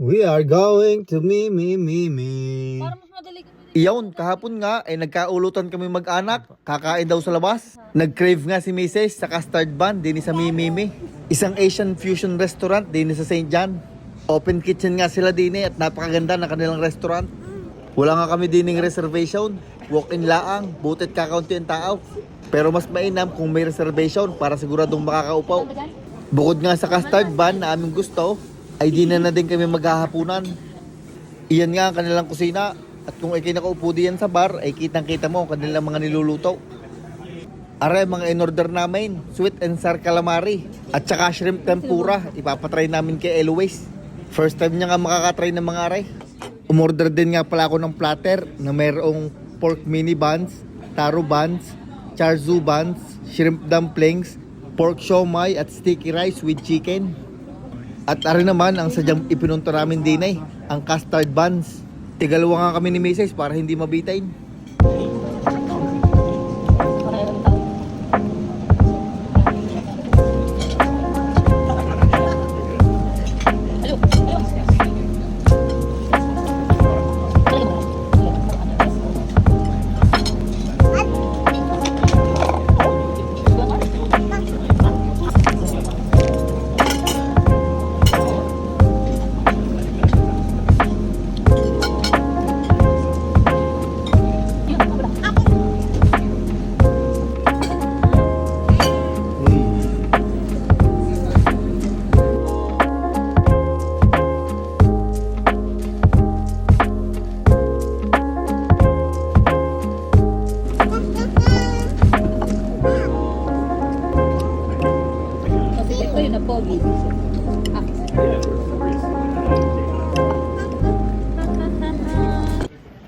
We are going to me, me, me, me. Para mas madali kami. Iyon, kahapon nga, ay nagkaulutan kami mag-anak. Kakain daw sa labas. Nag-crave nga si Mrs. sa custard bun, din sa Mimimi. Isang Asian fusion restaurant, din sa St. John. Open kitchen nga sila din at napakaganda ng kanilang restaurant. Wala nga kami dining reservation. Walk-in laang, butit kakaunti ang tao. Pero mas mainam kung may reservation para siguradong makakaupaw. Bukod nga sa custard bun na aming gusto, ay di na na din kami maghahapunan. Iyan nga ang kanilang kusina. At kung ikay nakaupo diyan sa bar, ay kitang-kita mo ang kanilang mga niluluto. Aray, mga in-order namin, sweet and sour calamari, at saka shrimp tempura, ipapatry namin kay Eloise. First time niya nga makakatry ng mga aray. Umorder din nga pala ako ng platter na mayroong pork mini buns, taro buns, charzu buns, shrimp dumplings, pork siomai at sticky rice with chicken. At ari naman ang sadyang ipinunta namin din ay, ang custard buns. Tigalawa nga kami ni Mrs. para hindi mabitain. Ito na pogi. Ah.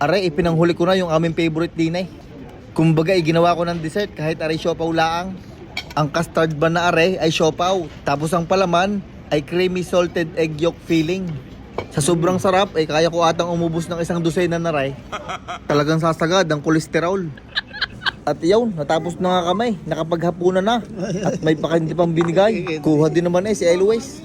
Aray, ipinanghuli ko na yung aming favorite dinay. Kumbaga, ginawa ko ng dessert kahit aray siopaw laang. Ang custard ba na aray ay siopaw. Tapos ang palaman ay creamy salted egg yolk filling. Sa sobrang sarap, ay kaya ko atang umubos ng isang dosena na ray. Talagang sasagad ang kolesterol. At yun, natapos na nga kami. Nakapaghapunan na. At may pakindi pang binigay. Kuha din naman eh si Eloise.